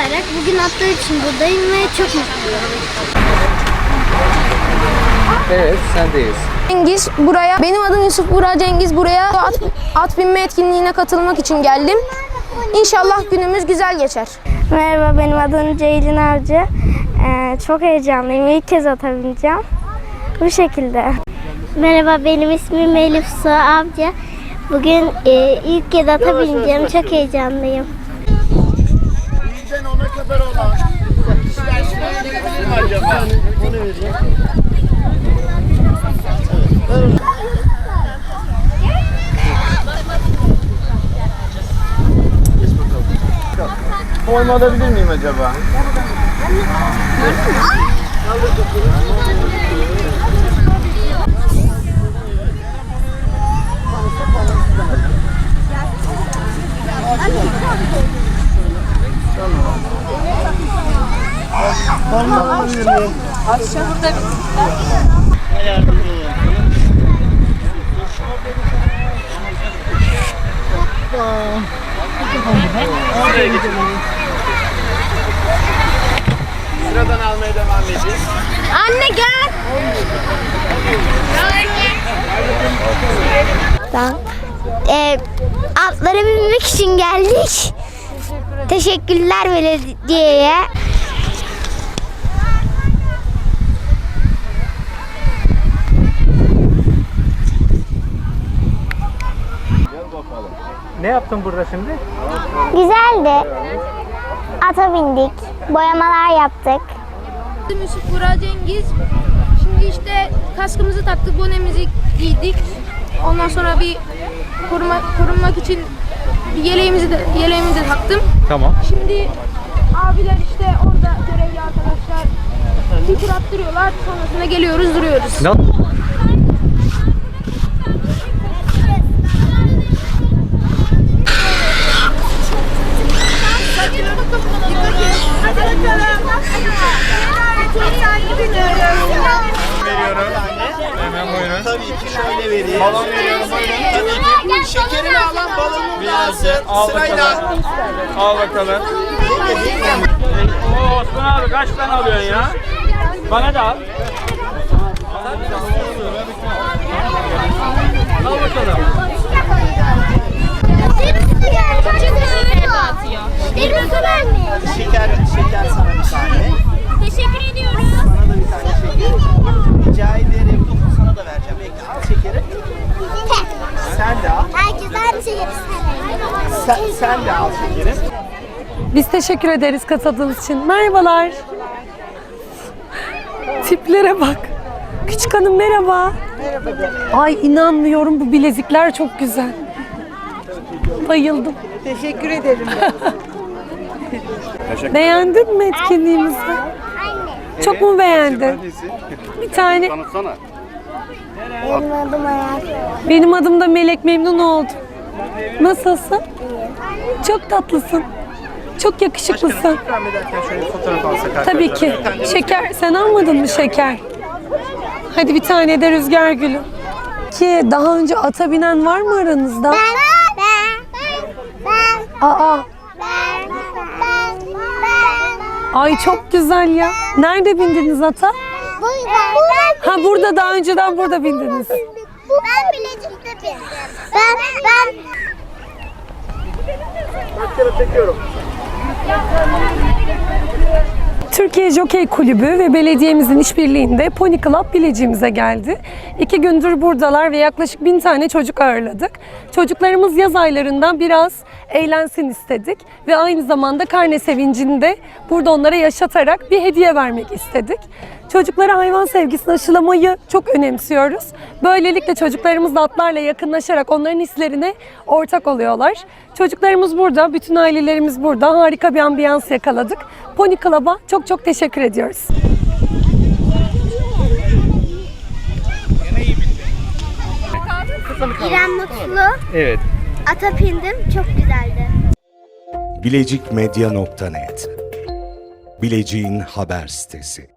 Bayrak. Bugün atlar için buradayım ve çok mutluyum. Evet, sendeyiz. Cengiz buraya, benim adım Yusuf Burak Cengiz buraya at, at binme etkinliğine katılmak için geldim. İnşallah günümüz güzel geçer. Merhaba benim adım Ceylin Avcı. Ee, çok heyecanlıyım. İlk kez ata bineceğim. Bu şekilde. Merhaba benim ismim Elif Su Avcı. Bugün e, ilk kez ata bineceğim. Çok heyecanlıyım. Mi acaba? Onu vereyim. Forma alabilir miyim acaba? Alabilir miyim? Yardımcı olun. Sıradan almaya devam edeceğiz. Anne gel. Ee, atlara binmek için geldik. Teşekkürler belediyeye. Ne yaptın burada şimdi? Güzeldi. Ata bindik. Boyamalar yaptık. Yusuf Burak Cengiz. Şimdi işte kaskımızı taktık, bonemizi giydik. Ondan sonra bir koruma, korunmak için bir yeleğimizi de, yeleğimi de taktım. Tamam. Şimdi abiler işte orada görevli arkadaşlar bir tur attırıyorlar. Sonrasında geliyoruz, duruyoruz. Ne Veriyorum. Hemen buyurun. Tabii ki şöyle vereyim. Balon veriyorum. Tabii ki. Şekerini alan balonunu da alsın. Sırayla. Al bakalım. Oo, Osman abi kaç tane alıyorsun ya? Bana da al. Al bakalım. Şeker, şeker sana bir tane. Teşekkür ediyoruz. Sana da bir tane şeker. Rica ederim. Sana da vereceğim. Bekle al şekeri. Sen de al. Herkes aynı şeyi Sen, sen de al şekeri. Biz teşekkür ederiz katıldığınız için. Merhabalar. Tiplere bak. Küçük hanım merhaba. Ay inanmıyorum bu bilezikler çok güzel. Bayıldım. Teşekkür ederim. Beğendin mi etkinliğimizi? Çok mu beğendin? Bir tane. Benim adım Hayat. Benim adım da Melek memnun oldum. Nasılsın? Çok tatlısın. Çok yakışıklısın. İkram ederken şöyle bir fotoğraf alsak Tabii ki. Şeker, sen almadın mı şeker? Hadi bir tane de rüzgar gülü. Ki daha önce ata binen var mı aranızda? Ben, ben, ben, Aa, ben, ben, ben. ay çok güzel ya. Nerede bindiniz ata? Burada. Ha burada daha önceden burada bindiniz. Ben Bilecik'te bindim. Ben, ben. çekiyorum. Türkiye Jokey Kulübü ve belediyemizin işbirliğinde Pony Club Bilecik'imize geldi. İki gündür buradalar ve yaklaşık bin tane çocuk ağırladık. Çocuklarımız yaz aylarından biraz eğlensin istedik ve aynı zamanda karne sevincini de burada onlara yaşatarak bir hediye vermek istedik. Çocuklara hayvan sevgisini aşılamayı çok önemsiyoruz. Böylelikle çocuklarımız da atlarla yakınlaşarak onların hislerine ortak oluyorlar. Çocuklarımız burada, bütün ailelerimiz burada. Harika bir ambiyans yakaladık. Pony Club'a çok çok teşekkür ediyoruz. İrem Mutlu. Evet. Ata bindim. Çok güzeldi. bilecikmedya.net Bileceğin haber sitesi